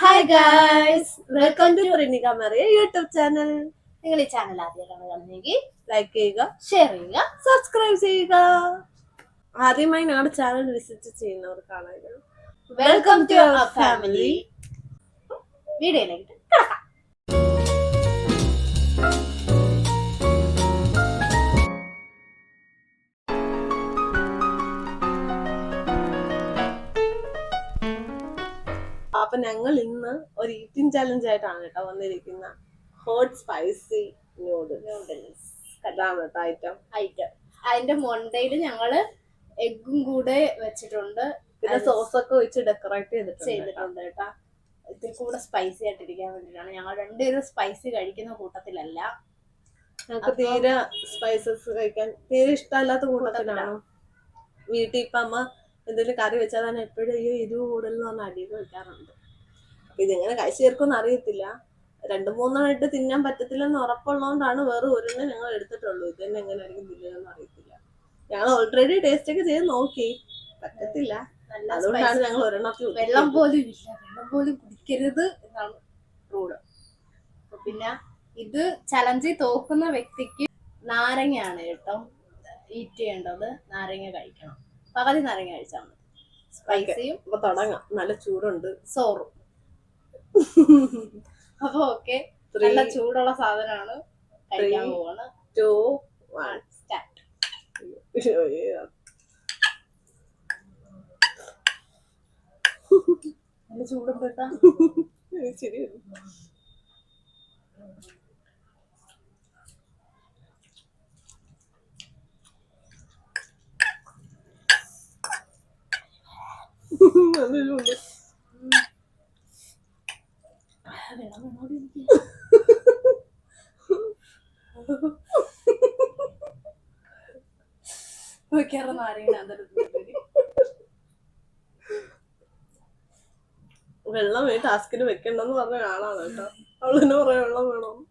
Hi guys welcome to Rinika Mariya YouTube channel നിങ്ങൾ ഈ channel ആദ്യമാണ് കാണുന്നതെങ്കിൽ ലൈക്ക് ചെയ്യുക ഷെയർ ചെയ്യുക സബ്സ്ക്രൈബ് ചെയ്യുക. ആദ്യമായി ഞങ്ങളുടെ ചാനൽ വിസിറ്റ് ചെയ്യുന്നവർക്കാണെങ്കിൽ വെൽക്കം ടു അവർ ഫാമിലി വീഡിയോയിലേക്ക് കിടക്കാം. അപ്പൊ ഞങ്ങൾ ഇന്ന് ഒരു ഈറ്റിംഗ് ചാലഞ്ച് ആയിട്ടാണ് കേട്ടോ വന്നിരിക്കുന്ന ഹോട്ട് സ്പൈസി നൂഡിൽസ് കേട്ടോ ഐറ്റം ഐറ്റം അതിന്റെ മൊണ്ടയിൽ ഞങ്ങൾ എഗ്ഗും കൂടെ വെച്ചിട്ടുണ്ട്. പിന്നെ സോസൊക്കെ സോസ് ഒക്കെ വെച്ച് ഡെക്കറേറ്റ് ചെയ്തിട്ടുണ്ട് ചെയ്തിട്ടുണ്ട് കേട്ടോ. ഇതിൽ കൂടെ സ്പൈസി ആയിട്ടിരിക്കാൻ വേണ്ടിയിട്ടാണ്. ഞങ്ങൾ രണ്ടുപേരും സ്പൈസി കഴിക്കുന്ന കൂട്ടത്തിലല്ല. ഞങ്ങൾക്ക് തീരെ സ്പൈസസ് കഴിക്കാൻ തീരെ ഇഷ്ടമല്ലാത്ത കൂട്ടത്തിലാണ്? വീട്ടിൽ ഇപ്പൊ അമ്മ എന്തെങ്കിലും കറി വെച്ചാൽ തന്നെ എപ്പോഴും അയ്യോ എരിവ് കൂടുതൽ എന്ന് പറഞ്ഞാൽ അടിയിൽ വെക്കാറുണ്ട്. ഇതെങ്ങനെ കഴിച്ചു ചേർക്കുമെന്ന് അറിയത്തില്ല. രണ്ടു മൂന്നെണ്ണമായിട്ട് തിന്നാൻ പറ്റത്തില്ലെന്ന് ഉറപ്പുള്ളതുകൊണ്ടാണ് വേറെ ഒരെണ്ണം ഞങ്ങൾ എടുത്തിട്ടുള്ളൂ. ഇത് തന്നെ എങ്ങനെയായിരിക്കും തിന്നുകയെന്ന് അറിയത്തില്ല. ഞങ്ങൾ ഓൾറെഡി ടേസ്റ്റ് ഒക്കെ ചെയ്ത് നോക്കി. പറ്റത്തില്ല. അതുകൊണ്ടാണ്. ഞങ്ങൾ ഒരെണ്ണത്തിൽ വെള്ളം പോലും ഇല്ല. വെള്ളം പോലും കുടിക്കരുത് എന്നാണ് റൂൾ അപ്പൊ പിന്നെ ഇത് ചലഞ്ചി തോക്കുന്ന വ്യക്തിക്ക് നാരങ്ങയാണ് കേട്ടോ ഈറ്റ് ചെയ്യേണ്ടത്. നാരങ്ങ കഴിക്കണം. പകുതി നാരങ്ങ കഴിച്ചാൽ മതി. സ്പൈസിയും തുടങ്ങാം. നല്ല ചൂടുണ്ട്. സോറും അപ്പൊ ഓക്കെ നല്ല ചൂടുള്ള സാധനമാണ്. കഴിക്കാൻ. പോവാണ്. ടു വൺ സ്റ്റാർട്ട് നല്ല ചൂടുണ്ട് കേട്ടോ. ശരി നല്ല ചൂട് വെള്ളം വേണോടി എനിക്ക് നാരങ്ങ അതെടുത്ത് വെള്ളം ഈ ടാസ്കിന് വെക്കണ്ടെന്ന് പറഞ്ഞ ആളാണ് കേട്ടോ. അവളിന് പറയാം വെള്ളം വേണം ഉണ്ട്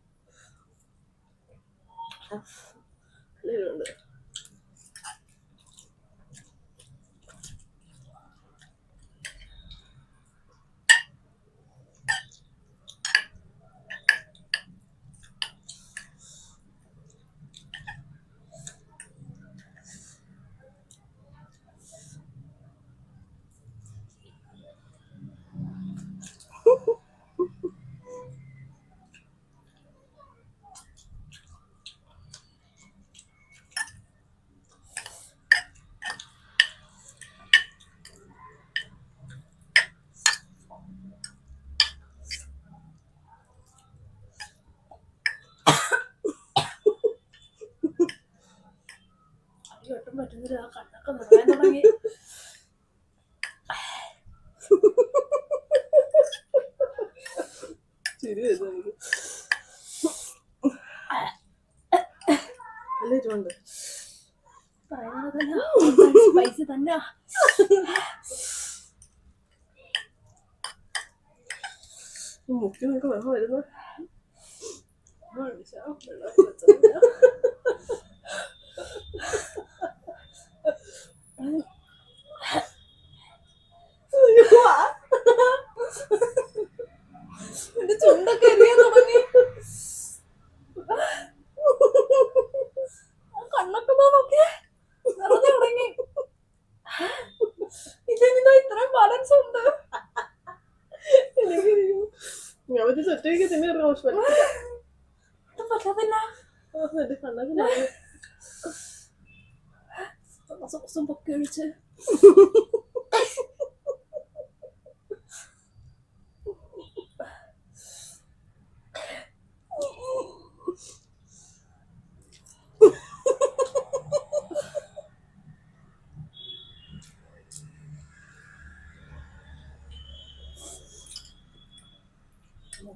ഒട്ടും പറ്റുന്നില്ല ആ കണ്ണൊക്കെ നിറയാൻ തുടങ്ങി ശരി എനിക്ക് നല്ല പൈസ തന്നെ? മുക്കി നമുക്ക് വെള്ളം വരുന്നു? എന്റെ ചുണ്ടൊക്കെ എരിയാൻ തുടങ്ങി ആ കണ്ണൊക്കെ ദാ നോക്കിയേ നിറഞ്ഞു തുടങ്ങി ഇതെന്താ ഇത്രയും ബാലൻസ് ഉണ്ട് ഞാൻ പറ്റി ഒറ്റയ്ക്ക് തന്നെ ഒരു ആവശ്യം ഒട്ടും പറ്റത്തില്ല എന്റെ കണ്ണൊക്കെ നിറഞ്ഞു. സോസും പൊക്കി ഒഴിച്ച്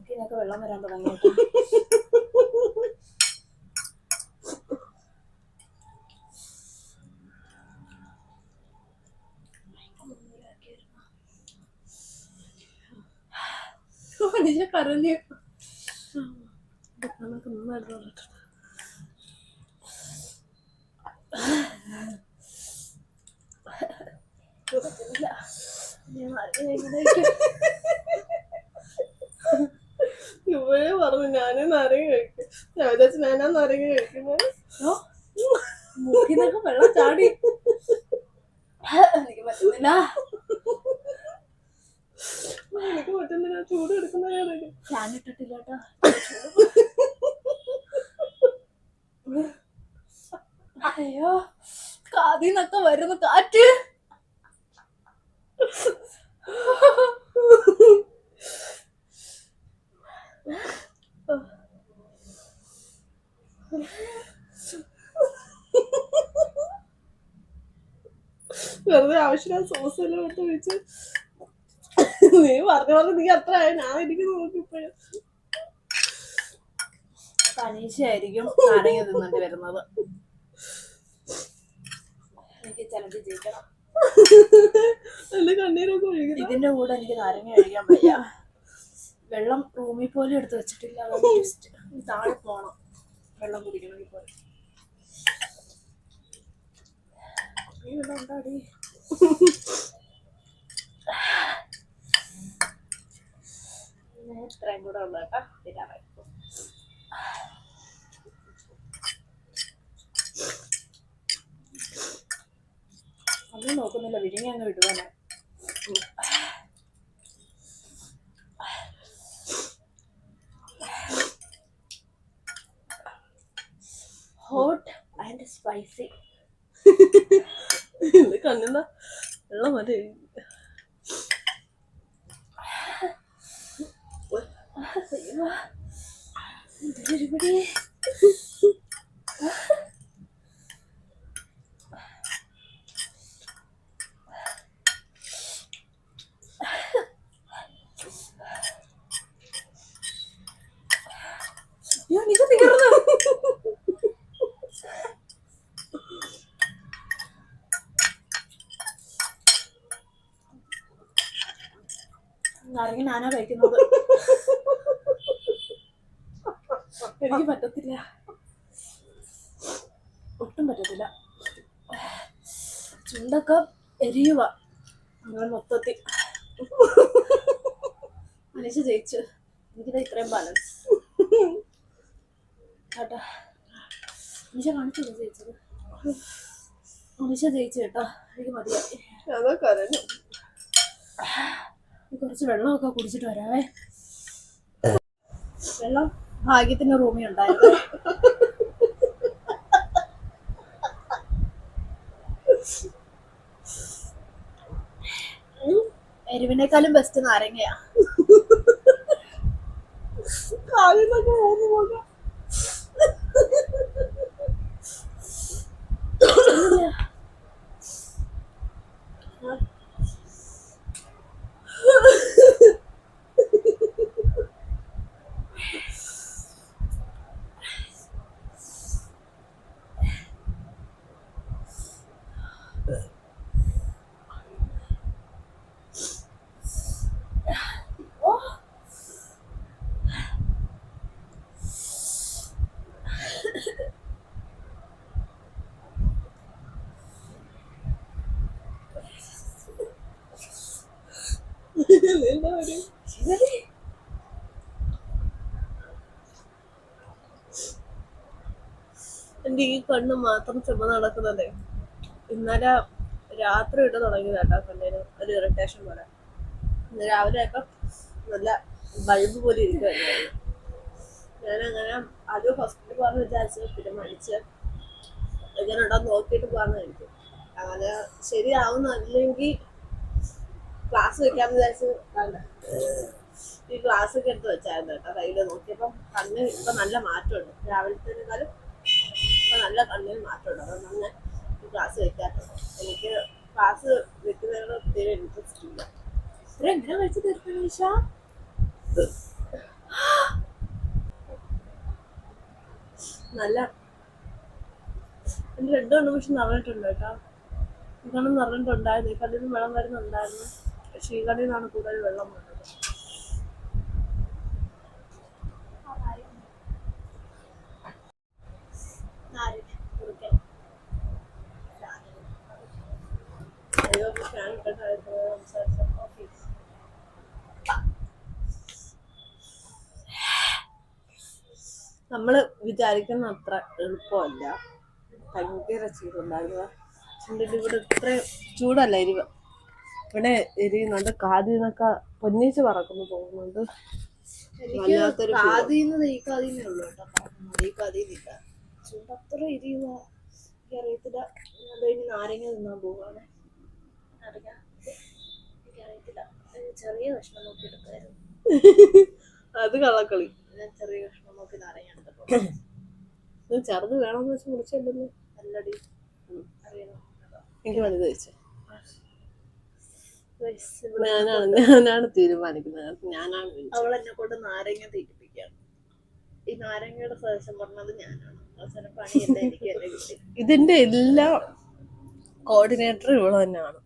മൂക്കിനൊക്കെ വെള്ളം വരാൻ തുടങ്ങി കേട്ടോ. മനുഷ്യ കരഞ്ഞു എന്റെ കണ്ണൊക്കെ നന്നായിട്ട് നിറഞ്ഞിട്ടുണ്ട്. പറ്റുന്നില്ല ഞാൻ നാരങ്ങ എങ്ങനെ കഴിക്കും? ഞാനും നാരങ്ങ കഴിക്കും. ഞാൻ വിചാരിച്ചു ഞാനാ നാരങ്ങ കഴിക്കുന്നത് മുക്കിന്നൊക്കെ വെള്ളം ചാടി. എനിക്ക് പറ്റുന്നില്ല. എനിക്ക് പറ്റുന്നില്ല ചൂട് എടുക്കുന്ന ഫാൻ ഇട്ടിട്ടില്ല കേട്ടോ. അയ്യോ കാതിന്നൊക്കെ വരുന്നു കാറ്റ്. വെറുതെ ആവശ്യമില്ല സോസ് എല്ലാം ഇട്ട് വെച്ച് നീ പറഞ്ഞ പറഞ്ഞ നീ അത്ര ആയ? ഞാൻ എനിക്ക് നോക്കിപ്പോഴും നാരങ്ങ വരുന്നത്. എനിക്ക് ചിലത് ജയിക്കണം. എന്റെ കണ്ണീരൊക്കെ ഒഴുകുന്നു. ഇതിന്റെ കൂടെ എനിക്ക് നാരങ്ങ കഴിക്കാൻ വയ്യ. വെള്ളം റൂമിൽ പോലും എടുത്ത് വെച്ചിട്ടില്ല. താഴെ പോണം. വെള്ളം കുടിക്കണം ഇപ്പോൾ ഇത്രയും കൂടെ ഉള്ളു കേട്ടോ. തീരാറായി ഒന്നും നോക്കുന്നില്ല. വിഴുങ്ങി അങ്ങ് വിടുവാനെ ഹോട്ട് ആൻഡ് സ്പൈസി എന്റെ കണ്ണിന്ന വെള്ളം മതി ഒരുപടി എനിക്ക് തീർന്നു നാരങ്ങ ഞാനാ കഴിക്കുന്നത്. എനിക്ക് പറ്റത്തില്ല. ഒട്ടും പറ്റത്തില്ല. ചുണ്ടൊക്കെ എരിയുക അങ്ങനെ മൊത്തത്തിൽ. മനുഷ്യ ജയിച്ചു. എനിക്കിത് ഇത്രയും ബാലൻസ് കേട്ടോ? മനുഷ്യ കാണിച്ചില്ല ജയിച്ചത്? മനുഷ്യ ജയിച്ചു കേട്ടോ. എനിക്ക് മതിയായി. അതൊക്കെ കരഞ്ഞു. കുറച്ച് വെള്ളമൊക്കെ കുടിച്ചിട്ട് വരാവേ. വെള്ളം ഭാഗ്യത്തിന് റൂമിൽ ഉണ്ടായിരുന്നു. എരിവിനേക്കാളും ബെസ്റ്റ് നാരങ്ങയാ. കാലിന്നൊക്കെ പോകുന്നു പോകാം എന്റെ ഈ കണ്ണ് മാത്രം ചുമ നടക്കുന്നതേ ഇന്നലെ രാത്രി ഇട്ട് തുടങ്ങിയതാട്ടാ കണ്ണിന്. ഒരു ഇറിറ്റേഷൻ പോലെ. ഇന്ന് രാവിലെ ആയപ്പോ നല്ല ബൾബ് പോലെ ഇരിക്കുവായിരുന്നു. ഞാനങ്ങനെ അത് ഹോസ്പിറ്റലിൽ പോകാൻ വിചാരിച്ചു മടിച്ച് എങ്ങനെ ഉണ്ടോ നോക്കിയിട്ട് പോകാമെന്നായിരിക്കും അങ്ങനെ ശരിയാവുന്നില്ലെങ്കിൽ ക്ലാസ് വെക്കാന്ന് വിചാരിച്ച് വേണ്ട. ഈ ക്ലാസ് ഒക്കെ എടുത്ത് വെച്ചായിരുന്നു കേട്ടോ കയ്യിൽ നോക്കിയപ്പം കണ്ണ് ഇപ്പൊ നല്ല മാറ്റമുണ്ട്. രാവിലത്തേക്കാളും ഇപ്പൊ നല്ല കണ്ണിന് മാറ്റമുണ്ട്. അതുകൊണ്ട് ഞാൻ ഈ ക്ലാസ് വെക്കാത്തത് എനിക്ക് ക്ലാസ് വെക്കുന്നതിനോട് ഒത്തിരി ഇൻട്രസ്റ്റ് ഇല്ല. ഇത്ര എങ്ങനെ കഴിച്ചു തീർക്കുന്നു നിഷ നല്ല രണ്ടു കണ്ണും പക്ഷെ നിറഞ്ഞിട്ടുണ്ട് കേട്ടോ. കണ്ണും നിറഞ്ഞിട്ടുണ്ടായിരുന്നു. ഈ കണ്ണിനും വെള്ളം വരുന്നുണ്ടായിരുന്നു. കണ്ണിനാണ് കൂടുതൽ വെള്ളം വന്നത് നമ്മൾ വിചാരിക്കുന്ന അത്ര എളുപ്പമല്ല. ഭയങ്കര ചൂടുണ്ടായിരുന്നു. ചൂടല്ല എരിവ് ഇവിടെ എരിയുന്നുണ്ട്. കാതിൽ നിന്നൊക്കെ പൊന്നിച്ച് പറക്കുന്നു പോകുന്നുണ്ട് വല്ലാത്തൊരു feel. കാതിന്ന് ഈ കാതിന്നേ ഉള്ളൂ കേട്ടോ. ഈ കാതിന്നില്ല ചൂട് അത്ര എരിയുക എനിക്കറിയത്തില്ല. ഞാൻ ദേ ഇനി നാരങ്ങ തിന്നാൻ പോവാണ്. നാരങ്ങ? എനിക്കറിയത്തില്ല. ഒരു ചെറിയ കഷ്ണം നോക്കി എടുക്കായിരുന്നു. അത് കള്ളക്കളി. ഞാൻ ചെറിയ കഷ്ണം നോക്കി നാരങ്ങ എടുത്തപ്പോ ഇത് ചെറുത് വേണമെന്ന് വെച്ച് മുറിച്ചല്ലോ നല്ലടി അറിയണം. എനിക്ക് വലുത് വെച്ചു. ഞാനാണ് ഞാനാണ് തീരുമാനിക്കുന്നത്. ഞാനാണ്. അവൾ എന്നെ കൊണ്ട് നാരങ്ങ തീറ്റിപ്പിക്കാം ഈ നാരങ്ങയുടെ സജഷൻ പറഞ്ഞത് ഞാനാണ്. അവസാനം പണി എനിക്ക് എന്നെ കിട്ടി. ഇതിന്റെ എല്ലാ കോർഡിനേറ്റർ ഇവൾ തന്നെയാണ്.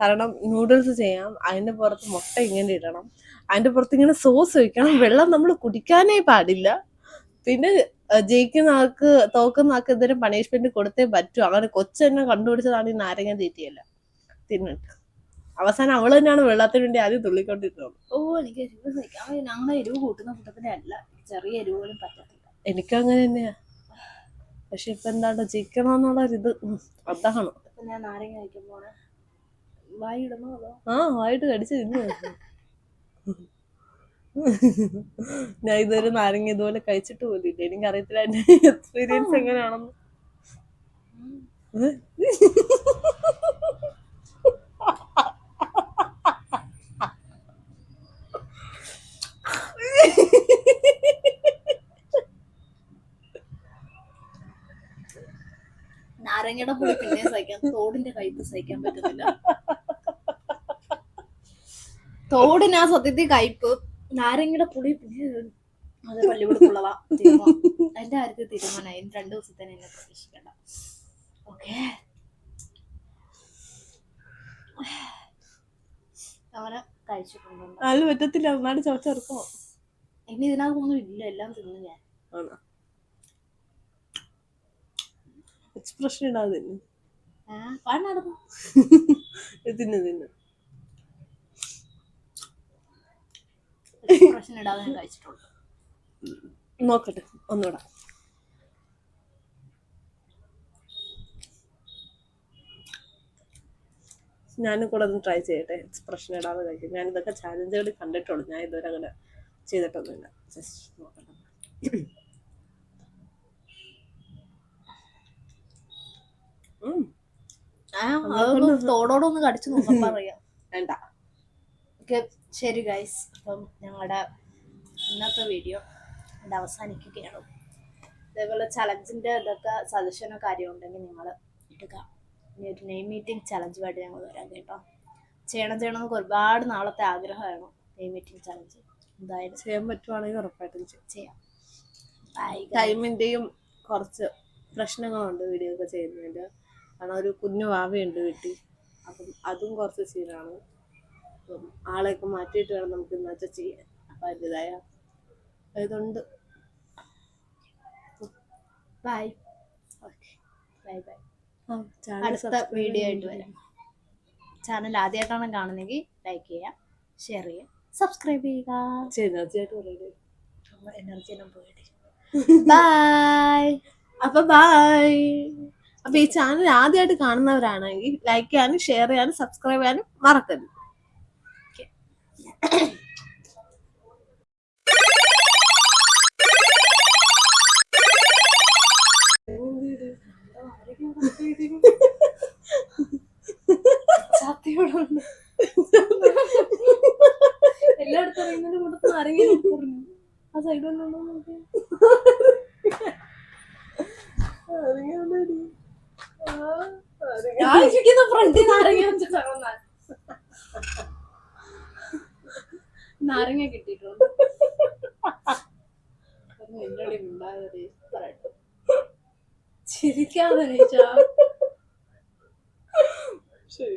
കാരണം നൂഡിൽസ് ചെയ്യാം അതിന്റെ പുറത്ത് മുട്ട ഇങ്ങനെ ഇടണം അതിന്റെ പുറത്ത് ഇങ്ങനെ സോസ് വെക്കണം വെള്ളം നമ്മൾ കുടിക്കാനേ പാടില്ല. പിന്നെ ജയിക്കുന്ന ആൾക്ക് തോക്കുന്ന ആൾക്ക് എന്തെങ്കിലും പണിഷ്മെന്റ് കൊടുത്തേ പറ്റൂ. അങ്ങനെ കൊച്ചെന്നെ കണ്ടുപിടിച്ചതാണ് ഈ നാരങ്ങ തീറ്റിയല്ല. തിന്നിട്ട്. അവസാനം അവൾ തന്നെയാണ് വെള്ളത്തിന് വേണ്ടി ആദ്യം തുള്ളിക്കൊണ്ടിരുന്നത്. ഓ എനിക്ക് എരിവ് സഹിക്കാം ഞങ്ങളെ എരിവ് കൂട്ടുന്ന കൂട്ടത്തിന്റെ അല്ല. ചെറിയ എരിവ് പോലും പറ്റത്തില്ല. എനിക്കും അങ്ങനെ തന്നെയാ. പക്ഷെ ഇപ്പൊ എന്താണ് ജയിക്കണമെന്നുള്ളൊരിത് ഉം, അതാണ്. ഞാൻ നാരങ്ങ ഇടണോ അതോ? ആ വായിട്ട് കടിച്ച് തിന്നു ഞാൻ ഇതുവരെ നാരങ്ങ ഇതുപോലെ കഴിച്ചിട്ട് പോലില്ല എനിക്കറിയത്തില്ല എന്റെ എക്സ്പീരിയൻസ് എങ്ങനെയാണെന്ന്. നാരങ്ങയുടെ പുളി പിന്നെ സഹിക്കാം തോടിന്റെ കയ്പ് സഹിക്കാൻ പറ്റുന്നില്ല തോടിന് ആ സത്യത്തിൽ കയ്പ്. നാരങ്ങയുടെ പുളി പിന്നെ അത് പള്ളിവിടുക്കുള്ളതാ അതിന്റെ കാര്യത്തിൽ തീരുമാനമായി രണ്ടു ദിവസത്തേന് എന്നെ പ്രതീക്ഷിക്കണ്ട. ഓക്കെ. അവനെ കഴിച്ചിട്ടുണ്ടോ അത് പറ്റത്തില്ല. നന്നായിട്ട് ചവച്ചെറുക്കോ? ഇനി ഇതിനകത്തൊന്നും ഇല്ല. എല്ലാം തിന്നു ഞാൻ. എക്സ്പ്രഷൻ ഇടാതെ തിന്നു. തിന്നു നോക്കട്ടെ ഒന്നുകൂടെ. ഞാനും കൂടെ ഒന്ന് ട്രൈ ചെയ്യട്ടെ എക്സ്പ്രഷൻ ഇടാതെ കഴിക്കും ഞാൻ ഇതൊക്കെ ചാലഞ്ചുകൾ കണ്ടിട്ടുള്ളൂ. ഞാൻ ഇതുവരെ അങ്ങനെ ചെയ്തിട്ടൊന്നുമില്ല. ജസ്റ്റ് നോക്കട്ടെ. തോടോടൊന്ന് കടിച്ചു വേണ്ട. ഓക്കെ ശരി ഗൈസ് അപ്പം ഞങ്ങളുടെ ഇന്നത്തെ വീഡിയോ അവസാനിക്കുകയാണ്. അതേപോലെ ചലഞ്ചിന്റെ ഇതൊക്കെ സജഷനോ കാര്യം ഉണ്ടെങ്കിൽ നിങ്ങൾ ഇടുക. ഇനി ഒരു നെയിം മീറ്റിംഗ് ചലഞ്ചുമായിട്ട് ഞങ്ങൾ വരാം കേട്ടോ. ചെയ്യണം ചെയ്യണം എന്നൊക്കെ ഒരുപാട് നാളത്തെ ആഗ്രഹമാണ് നെയിം മീറ്റിംഗ് ചലഞ്ച് എന്തായാലും ചെയ്യാൻ പറ്റുവാണെങ്കിൽ ഉറപ്പായിട്ടും ചെയ്യാം. ബൈ ടൈമിന്റെയും കുറച്ച് പ്രശ്നങ്ങളുണ്ട് വീഡിയോ ഒക്കെ ചെയ്യുന്നതിൽ കാരണം ഒരു കുഞ്ഞു വാവയുണ്ട് വീട്ടിൽ. അപ്പം അതും കുറച്ച് സീനാണ്. അപ്പം ആളെയൊക്കെ മാറ്റിയിട്ട് വേണം നമുക്ക് ഇന്നത്തെ ചെയ്യാൻ. അപ്പം അതിന്റെതായ ഇതുണ്ട്. ബൈ. ഓക്കെ. Bye bye. അടുത്ത വീഡിയോ ആയിട്ട് വരാം. ചാനൽ ആദ്യമായിട്ടാണ് കാണുന്നെങ്കിൽ ലൈക്ക് ചെയ്യുക ഷെയർ ചെയ്യുക സബ്സ്ക്രൈബ് ചെയ്യുക. എനർജി എല്ലാം പോയിട്ട് ബൈ. അപ്പൊ ബൈ. അപ്പൊ ഈ ചാനൽ ആദ്യമായിട്ട് കാണുന്നവരാണെങ്കിൽ ലൈക്ക് ചെയ്യാനും ഷെയർ ചെയ്യാനും സബ്സ്ക്രൈബ് ചെയ്യാനും മറക്കരുത്. എല്ലായിടത്തും അറിയുന്നതിന്റെ കൂട്ടത്തിൽ പറഞ്ഞു ആ സൈഡ് നോക്കി ഞാൻ ഇരിക്കുന്ന ഫ്രണ്ടിൽ നാരങ്ങ വെച്ചിട്ടാണ് നാരങ്ങ കിട്ടിയിട്ടുണ്ട്. പറയട്ടെ ചിരിക്കാതെ ശരി.